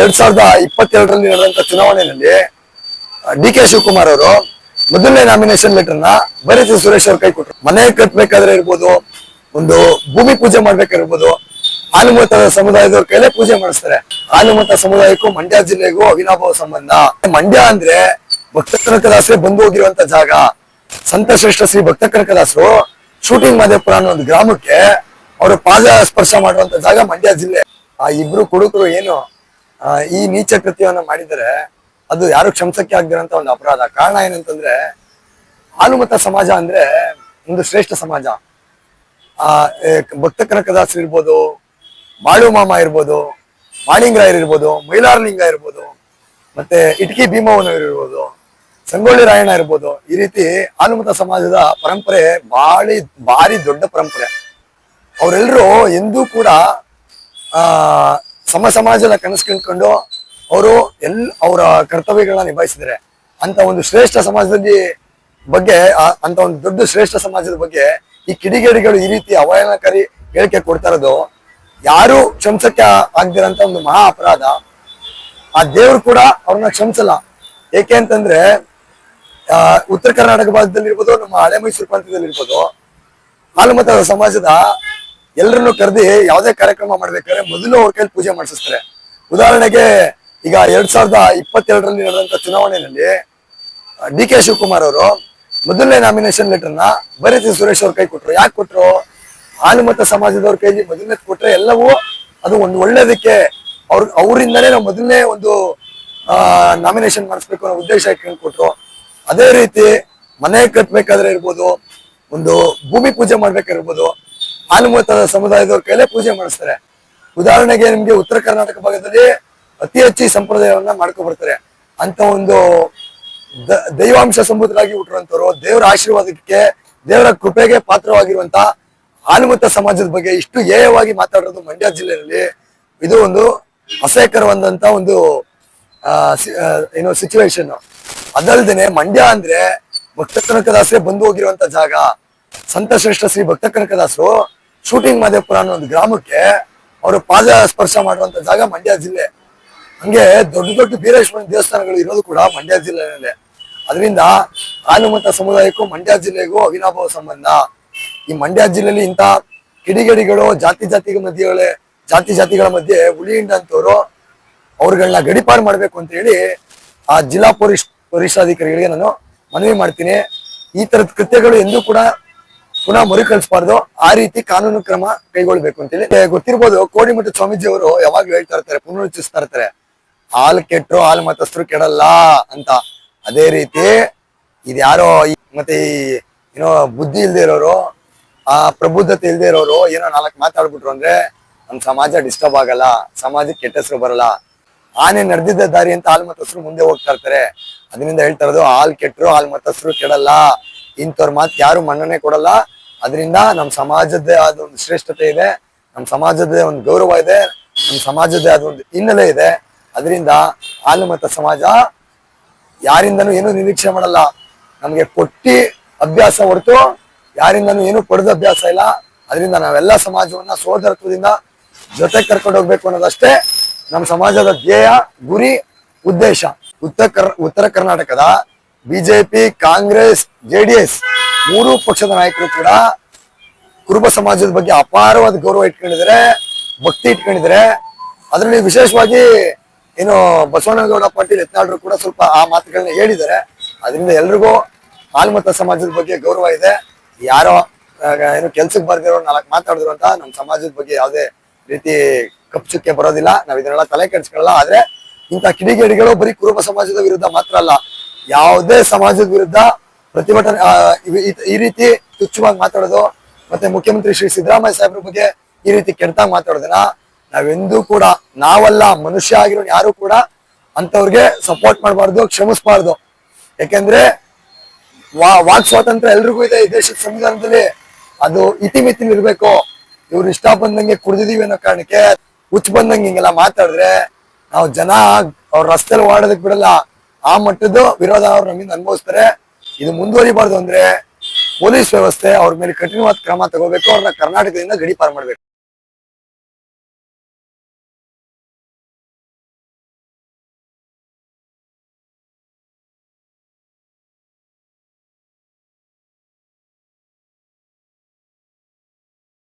ಎರಡ್ ಸಾವಿರದ ಇಪ್ಪತ್ತೆರಡರಲ್ಲಿ ನಡೆದಂತ ಚುನಾವಣೆಯಲ್ಲಿ ಡಿ ಕೆ ಶಿವಕುಮಾರ್ ಅವರು ಮೊದಲನೇ ನಾಮಿನೇಷನ್ ಲೆಟರ್ನ ಬೈರತಿ ಸುರೇಶ್ ಅವ್ರ ಕೈ ಕೊಟ್ಟರು ಮನೆ ಕಟ್ಟಬೇಕಾದ್ರೆ ಇರ್ಬೋದು, ಒಂದು ಭೂಮಿ ಪೂಜೆ ಮಾಡ್ಬೇಕಾಗಿರ್ಬೋದು, ಹಾಲುಮತ ಸಮುದಾಯದವ್ರ ಕೈಲೇ ಪೂಜೆ ಮಾಡಿಸ್ತಾರೆ. ಹಾಲುಮತ ಸಮುದಾಯಕ್ಕೂ ಮಂಡ್ಯ ಜಿಲ್ಲೆಗೂ ಅವಿನಾಭಾವ ಸಂಬಂಧ. ಮಂಡ್ಯ ಅಂದ್ರೆ ಭಕ್ತ ಕನಕದಾಸರೇ ಬಂದು ಹೋಗಿರುವಂತ ಜಾಗ. ಸಂತ ಶ್ರೇಷ್ಠ ಶ್ರೀ ಭಕ್ತ ಕನಕದಾಸರು ಶೂಟಿಂಗ್ ಮಾದೇಪುರ ಅನ್ನೋ ಒಂದು ಗ್ರಾಮಕ್ಕೆ ಅವರು ಪಾದ ಸ್ಪರ್ಶ ಮಾಡುವಂತ ಜಾಗ ಮಂಡ್ಯ ಜಿಲ್ಲೆ. ಆ ಇಬ್ರು ಕುಡುಕರು ಏನು ಈ ನೀಚ ಕೃತ್ಯವನ್ನ ಮಾಡಿದರೆ ಅದು ಯಾರು ಕ್ಷಮಿಸಕ್ಕೆ ಆಗದಿರಂತ ಒಂದು ಅಪರಾಧ. ಕಾರಣ ಏನಂತಂದ್ರೆ ಹಾಲುಮತ ಸಮಾಜ ಅಂದ್ರೆ ಒಂದು ಶ್ರೇಷ್ಠ ಸಮಾಜ. ಆ ಭಕ್ತ ಕನಕದಾಸರು ಇರ್ಬೋದು ಮಾಳು ಮಾಮ ಇರ್ಬೋದು ಮಾಳಿಂಗರಾಯರ್ ಇರ್ಬೋದು, ಮೈಲಾರಲಿಂಗ ಇರ್ಬೋದು, ಮತ್ತೆ ಇಟ್ಕಿ ಭೀಮವನವರು ಇರ್ಬೋದು, ಸಂಗೊಳ್ಳಿ ರಾಯಣ್ಣ ಇರ್ಬೋದು, ಈ ರೀತಿ ಹಾಲುಮತ ಸಮಾಜದ ಪರಂಪರೆ ಬಾಳಿ, ಭಾರಿ ದೊಡ್ಡ ಪರಂಪರೆ. ಅವರೆಲ್ಲರೂ ಎಂದೂ ಕೂಡ, ಆ ಸಮ ಸಮಾಜದ ಕನಸು ಕಂಡ್ಕೊಂಡು ಅವರು ಎಲ್ ಅವರ ಕರ್ತವ್ಯಗಳನ್ನ ನಿಭಾಯಿಸಿದ್ದಾರೆ ಅಂತ ಒಂದು ಶ್ರೇಷ್ಠ ಸಮಾಜದಲ್ಲಿ ಬಗ್ಗೆ ಅಂತ ಒಂದು ದೊಡ್ಡ ಶ್ರೇಷ್ಠ ಸಮಾಜದ ಬಗ್ಗೆ ಈ ಕಿಡಿಗೇಡಿಗಳು ಈ ರೀತಿ ಅವಹೇಳನಕಾರಿ ಹೇಳಿಕೆ ಕೊಡ್ತಾ ಇರೋದು, ಯಾರು ಕ್ಷಮಿಸಕ್ಕೆ ಆಗ್ದಿರಂತ ಒಂದು ಮಹಾ ಅಪರಾಧ. ಆ ದೇವ್ರು ಕೂಡ ಅವ್ರನ್ನ ಕ್ಷಮಿಸಲ್ಲ. ಏಕೆ ಅಂತಂದ್ರೆ ಉತ್ತರ ಕರ್ನಾಟಕ ಭಾಗದಲ್ಲಿ ಇರ್ಬೋದು ನಮ್ಮ ಹಳೆ ಮೈಸೂರು ಪ್ರಾಂತ್ಯದಲ್ಲಿ ಇರ್ಬೋದು ಹಾಲುಮತ ಸಮಾಜದ ಎಲ್ಲರನ್ನು ಕರೆದಿ ಯಾವುದೇ ಕಾರ್ಯಕ್ರಮ ಮಾಡ್ಬೇಕಾದ್ರೆ ಮೊದಲು ಅವ್ರ ಕೈಲಿ ಪೂಜೆ ಮಾಡಿಸ್ತಾರೆ ಉದಾಹರಣೆಗೆ ಈಗ ಎರಡ್ ಸಾವಿರದ ಇಪ್ಪತ್ತೆರಡರಲ್ಲಿ ನಡೆದಂತ ಚುನಾವಣೆಯಲ್ಲಿ ಡಿ ಕೆ ಶಿವಕುಮಾರ್ ಅವರು ಮೊದಲನೇ ನಾಮಿನೇಷನ್ ಲೆಟರ್ನ ಬೈರತಿ ಸುರೇಶ್ ಅವ್ರ ಕೈ ಕೊಟ್ರು. ಯಾಕೆ ಕೊಟ್ರು? ಹಾಲುಮತ ಸಮಾಜದವ್ರ ಕೈಲಿ ಮೊದಲನೇ ಕೊಟ್ರೆ ಎಲ್ಲವೂ ಅದು ಒಂದು ಒಳ್ಳೇದಕ್ಕೆ ಅವ್ರ ಅವರಿಂದನೇ ನಾವು ಮೊದಲನೇ ಒಂದು ನಾಮಿನೇಷನ್ ಮಾಡಿಸ್ಬೇಕು ಅನ್ನೋ ಉದ್ದೇಶ ಕೊಟ್ರು. ಅದೇ ರೀತಿ ಮನೆ ಕಟ್ಬೇಕಾದ್ರೆ ಇರ್ಬೋದು, ಒಂದು ಭೂಮಿ ಪೂಜೆ ಮಾಡ್ಬೇಕಾಗಿರ್ಬೋದು ಹಾಲುಮತದ ಸಮುದಾಯದವ್ರ ಕೈಲೇ ಪೂಜೆ ಮಾಡಿಸ್ತಾರೆ. ಉದಾಹರಣೆಗೆ ನಿಮ್ಗೆ ಉತ್ತರ ಕರ್ನಾಟಕ ಭಾಗದಲ್ಲಿ ಅತಿ ಹೆಚ್ಚು ಸಂಪ್ರದಾಯವನ್ನ ಮಾಡ್ಕೊ ಬರ್ತಾರೆ. ಅಂತ ಒಂದು ದೈವಾಂಶ ಸಮೃದ್ಧರಾಗಿ ಹುಟ್ಟಿರುವಂತವ್ರು ದೇವರ ಆಶೀರ್ವಾದಕ್ಕೆ, ದೇವರ ಕೃಪೆಗೆ ಪಾತ್ರವಾಗಿರುವಂತ ಹಾಲುಮತ ಸಮಾಜದ ಬಗ್ಗೆ ಇಷ್ಟು ಹೇಯವಾಗಿ ಮಾತಾಡೋದು ಮಂಡ್ಯ ಜಿಲ್ಲೆಯಲ್ಲಿ ಇದು ಒಂದು ಅಸಹ್ಯಕರವಾದಂತ ಒಂದು ಏನು ಸಿಚುವೇಶನ್ ಅದಲ್ದೇನೆ ಮಂಡ್ಯ ಅಂದ್ರೆ ಭಕ್ತ ಕನಕದಾಸರೇ ಬಂದು ಹೋಗಿರುವಂತ ಜಾಗ. ಸಂತ ಶ್ರೇಷ್ಠ ಶ್ರೀ ಭಕ್ತ ಕನಕದಾಸರು ಶೂಟಿಂಗ್ ಮಾದೇಪುರ ಅನ್ನೋ ಒಂದು ಗ್ರಾಮಕ್ಕೆ ಅವರು ಪಾದ ಸ್ಪರ್ಶ ಮಾಡುವಂತ ಜಾಗ ಮಂಡ್ಯ ಜಿಲ್ಲೆ. ಹಂಗೆ ದೊಡ್ಡ ದೊಡ್ಡ ಬೀರೇಶ್ವರನ ದೇವಸ್ಥಾನಗಳು ಇರೋದು ಕೂಡ ಮಂಡ್ಯ ಜಿಲ್ಲೆಯಲ್ಲೇ. ಅದರಿಂದ ಹಾಲುಮತ ಸಮುದಾಯಕ್ಕೂ ಮಂಡ್ಯ ಜಿಲ್ಲೆಗೂ ಅವಿನಾಭಾವ ಸಂಬಂಧ. ಈ ಮಂಡ್ಯ ಜಿಲ್ಲೆಯಲ್ಲಿ ಇಂಥ ಕಿಡಿಗೇಡಿಗಳು, ಜಾತಿ ಜಾತಿಗಳ ಮಧ್ಯೆ ಜಾತಿ ಜಾತಿಗಳ ಮಧ್ಯೆ ಹಿಂಡಂತವ್ರು ಅವ್ರುಗಳನ್ನ ಗಡಿಪಾರು ಮಾಡ್ಬೇಕು ಅಂತ ಹೇಳಿ ಆ ಜಿಲ್ಲಾ ಪೊಲೀಸ್ ವರಿಷ್ಠಾಧಿಕಾರಿಗಳಿಗೆ ನಾನು ಮನವಿ ಮಾಡ್ತೀನಿ. ಈ ತರದ ಕೃತ್ಯಗಳು ಎಂದೂ ಕೂಡ ಪುನಃ ಮರುಕಳಿಸಬಾರ್ದು. ಆ ರೀತಿ ಕಾನೂನು ಕ್ರಮ ಕೈಗೊಳ್ಬೇಕು ಅಂತೇಳಿ. ಗೊತ್ತಿರ್ಬೋದು ಕೋಡಿಮಠ ಸ್ವಾಮೀಜಿ ಅವರು ಯಾವಾಗ್ಲೂ ಹೇಳ್ತಾ ಇರ್ತಾರೆ ಪುನರುಚ್ಚಿಸ್ತಾ ಇರ್ತಾರೆ. ಹಾಲು ಕೆಟ್ಟರು ಹಾಲು ಮತಸ್ಥರು ಕೆಡಲ್ಲ ಅಂತ. ಅದೇ ರೀತಿ ಇದ್ಯಾರೋ ಮತ್ತೆ ಈ ಏನೋ ಬುದ್ಧಿ ಇಲ್ದೆ ಇರೋರು, ಆ ಪ್ರಬುದ್ಧತೆ ಇಲ್ದೇ ಇರೋರು ಏನೋ ನಾಲ್ಕು ಮಾತಾಡ್ಬಿಟ್ರು ಅಂದ್ರೆ ನಮ್ ಸಮಾಜ ಡಿಸ್ಟರ್ಬ್ ಆಗಲ್ಲ, ಸಮಾಜಕ್ಕೆ ಕೆಟ್ಟ ಹೆಸರು ಬರಲ್ಲ. ಆನೆ ನಡೆದಿದ್ದ ದಾರಿ ಅಂತ ಹಾಲ್ ಮತಸ್ಥರು ಮುಂದೆ ಹೋಗ್ತಾ ಇರ್ತಾರೆ. ಅದರಿಂದ ಹೇಳ್ತಾ ಇರೋದು, ಹಾಲ್ ಕೆಟ್ಟರು ಹಾಲ್ ಮತಸ್ಥರು ಕೆಡಲ್ಲ. ಇಂಥವ್ರ ಮಾತು ಯಾರು ಮನ್ನಣೆ ಕೊಡಲ್ಲ. ಅದರಿಂದ ನಮ್ಮ ಸಮಾಜದ್ದೇ ಆದ ಒಂದು ಶ್ರೇಷ್ಠತೆ ಇದೆ, ನಮ್ಮ ಸಮಾಜದ್ದೇ ಒಂದು ಗೌರವ ಇದೆ, ನಮ್ಮ ಸಮಾಜದ್ದೇ ಆದ ಒಂದು ಹಿನ್ನೆಲೆ ಇದೆ. ಅದರಿಂದ ಆಲಮತ ಸಮಾಜ ಯಾರಿಂದನೂ ಏನು ನಿರೀಕ್ಷೆ ಮಾಡಲ್ಲ. ನಮಗೆ ಕೊಟ್ಟಿ ಅಭ್ಯಾಸ ಹೊರತು ಯಾರಿಂದನೂ ಏನು ಪಡೆದ ಅಭ್ಯಾಸ ಇಲ್ಲ. ಅದರಿಂದ ನಾವೆಲ್ಲ ಸಮಾಜವನ್ನ ಸೋದರತ್ವದಿಂದ ಜೊತೆ ಕರ್ಕೊಂಡು ಹೋಗ್ಬೇಕು ಅನ್ನೋದಷ್ಟೇ ನಮ್ಮ ಸಮಾಜದ ಧ್ಯೇಯ, ಗುರಿ, ಉದ್ದೇಶ. ಉತ್ತರ ಉತ್ತರ ಕರ್ನಾಟಕದ ಬಿಜೆಪಿ, ಕಾಂಗ್ರೆಸ್ ಜೆಡಿಎಸ್ ಮೂರೂ ಪಕ್ಷದ ನಾಯಕರು ಕೂಡ ಕುರುಬ ಸಮಾಜದ ಬಗ್ಗೆ ಅಪಾರವಾದ ಗೌರವ ಇಟ್ಕೊಂಡಿದ್ದಾರೆ, ಭಕ್ತಿ ಇಟ್ಕೊಂಡಿದ್ದಾರೆ. ಅದರಲ್ಲಿ ವಿಶೇಷವಾಗಿ ಏನು ಬಸವನಗೌಡ ಪಾಟೀಲ್ ಯತ್ನಾಳರು ಕೂಡ ಸ್ವಲ್ಪ ಆ ಮಾತುಗಳನ್ನ ಹೇಳಿದ್ದಾರೆ. ಅದರಿಂದ ಎಲ್ರಿಗೂ ಹಾಲ್ಮತ ಸಮಾಜದ ಬಗ್ಗೆ ಗೌರವ ಇದೆ. ಯಾರೋ ಏನು ಕೆಲ್ಸಕ್ಕೆ ಬರ್ದಿರೋ ನಾಲ್ಕು ಮಾತಾಡಿದ್ರು ಅಂತ ನಮ್ಮ ಸಮಾಜದ ಬಗ್ಗೆ ಯಾವುದೇ ರೀತಿ ಕಪ್ಚುಕ್ಕೆ ಬರೋದಿಲ್ಲ. ನಾವು ಇದನ್ನೆಲ್ಲ ತಲೆ ಕೆಡಿಸ್ಕೊಳ್ಳಲ್ಲ. ಆದ್ರೆ ಇಂಥ ಕಿಡಿಗೇಡಿಗಳು ಬರೀ ಕುರುಬ ಸಮಾಜದ ವಿರುದ್ಧ ಮಾತ್ರ ಅಲ್ಲ, ಯಾವುದೇ ಸಮಾಜದ ವಿರುದ್ಧ ಪ್ರತಿಭಟನೆ ಈ- ರೀತಿ ತುಚ್ಛವಾಗಿ ಮಾತಾಡೋದು ಮತ್ತೆ ಮುಖ್ಯಮಂತ್ರಿ ಶ್ರೀ ಸಿದ್ದರಾಮಯ್ಯ ಸಾಹೇಬ್ರ ಬಗ್ಗೆ ಈ ರೀತಿ ಕೆಡ್ತಾಗ ಮಾತಾಡೋದನ್ನ ನಾವೆಂದೂ ಕೂಡ ನಾವಲ್ಲ, ಮನುಷ್ಯ ಆಗಿರೋ ಯಾರು ಕೂಡ ಅಂತವ್ರಿಗೆ ಸಪೋರ್ಟ್ ಮಾಡಬಾರ್ದು, ಕ್ಷಮಿಸಬಾರ್ದು. ಯಾಕೆಂದ್ರೆ ವಾ, ವಾಕ್ ಸ್ವಾತಂತ್ರ್ಯ ಎಲ್ರಿಗೂ ಇದೆ, ಈ ದೇಶದ ಸಂವಿಧಾನದಲ್ಲಿ ಅದು ಇತಿಮಿತಿಲಿ ಇರ್ಬೇಕು. ಇವ್ರು ಇಷ್ಟ ಬಂದಂಗೆ ಕುಡ್ದಿದೀವಿ ಅನ್ನೋ ಕಾರಣಕ್ಕೆ ಹುಚ್ಚ ಬಂದಂಗೆ ಹಿಂಗೆಲ್ಲ ಮಾತಾಡಿದ್ರೆ ನಾವು ಜನ ಅವ್ರ ರಸ್ತೆಲಿ ಓಡೋದಕ್ ಬಿಡಲ್ಲ. ಆ ಮಟ್ಟದ್ದು ವಿರೋಧ ಅವ್ರು ನಮ್ಮಿಂದ ಅನುಭವಿಸ್ತಾರೆ. ಇದು ಮುಂದುವರಿಬಾರ್ದು ಅಂದ್ರೆ ಪೊಲೀಸ್ ವ್ಯವಸ್ಥೆ ಅವ್ರ ಮೇಲೆ ಕಠಿಣವಾದ ಕ್ರಮ ತಗೋಬೇಕು ಅವ್ರನ್ನ ಕರ್ನಾಟಕದಿಂದ ಗಡಿಪಾರು ಮಾಡ್ಬೇಕು.